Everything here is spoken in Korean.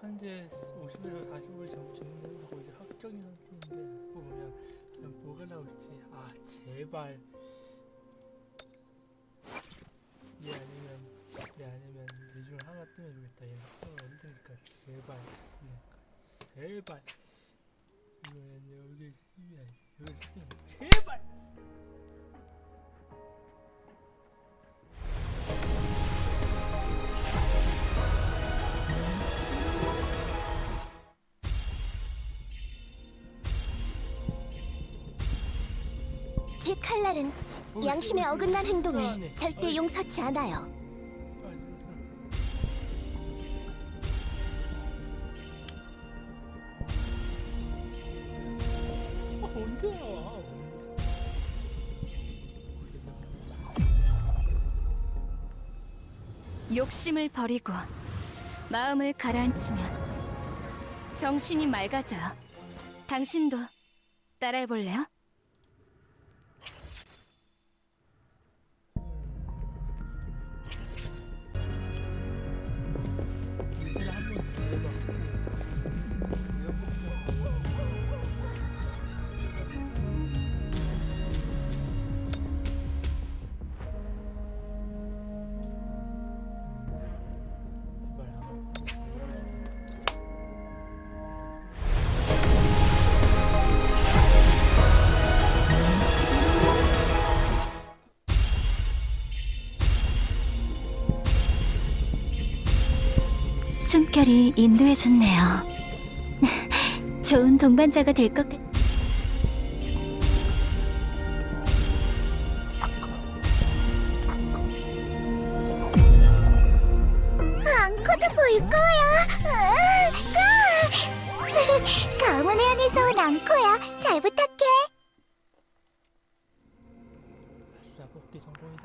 현재 50에서 45일 전 정도하고 이제 확정이 상태인데 보면 뭐가 나올지. 아 제발. 얘 아니면 얘 아니면 얘중 하나 뜨면 좋겠다. 얘는 하나 언제니까 제발. 네. 제발. 이거는 여기 쓰면 여기 쓰면 제 칼날은 어, 양심에 어, 어긋난 어, 행동을 어, 절대 어, 용서치 않아요. 욕심을 버리고 마음을 가라앉히면 정신이 맑아져요. 당신도 따라해 볼래요? 숨결이 인도해줬네요. 좋은 동반자가 될 것 같... 앙코도 볼 거야. 가문의 안에서 온 앙코야. 잘 부탁해. 아싸, 뽑기 성공이다.